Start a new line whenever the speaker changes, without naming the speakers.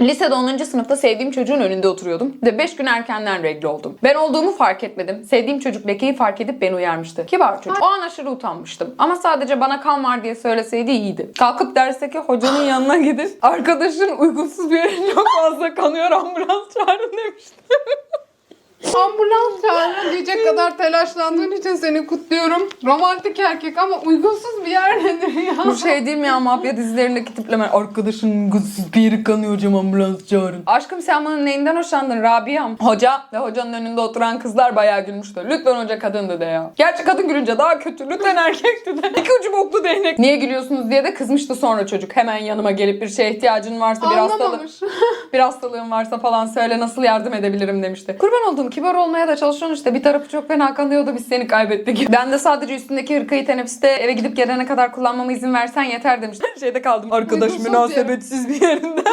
Lisede 10. sınıfta sevdiğim çocuğun önünde oturuyordum ve 5 gün erkenden regl oldum. Ben olduğumu fark etmedim. Sevdiğim çocuk lekeyi fark edip beni uyarmıştı. Kibar çocuk. O an aşırı utanmıştım. Ama sadece bana kan var diye söyleseydi iyiydi. Kalkıp dersteki hocanın yanına gidip arkadaşın uygunsuz bir yerin çok fazla kanıyor ambulans çağırın demiştim.
Ambulans çağırın diyecek kadar telaşlandığın için seni kutluyorum. Romantik erkek ama uygunsuz bir yer nedir ya?
Bu şey değil mi ya mafya dizilerindeki tipleme arkadaşın uygunsuz bir yeri kanıyor hocam ambulans çağırın. Aşkım sen bunun neyinden hoşlandın Rabia'm? Hoca ve hocanın önünde oturan kızlar bayağı gülmüştü. Lütfen hoca kadındı de ya. Gerçi kadın gülünce daha kötü. Lütfen erkekti de. İki ucu boklu değnek. Niye gülüyorsunuz diye de kızmıştı sonra çocuk. Hemen yanıma gelip bir şeye ihtiyacın varsa bir hastalık bir hastalığın varsa falan söyle nasıl yardım edebilirim demişti. Kurban olduğum kibar olmaya da çalışıyorsun işte bir tarafı çok fena kanıyordu biz seni kaybettik. Ben de sadece üstündeki hırkayı teneffüste eve gidip gelene kadar kullanmama izin versen yeter demiştim. Şeyde kaldım arkadaş münasebetsiz bir yerinden.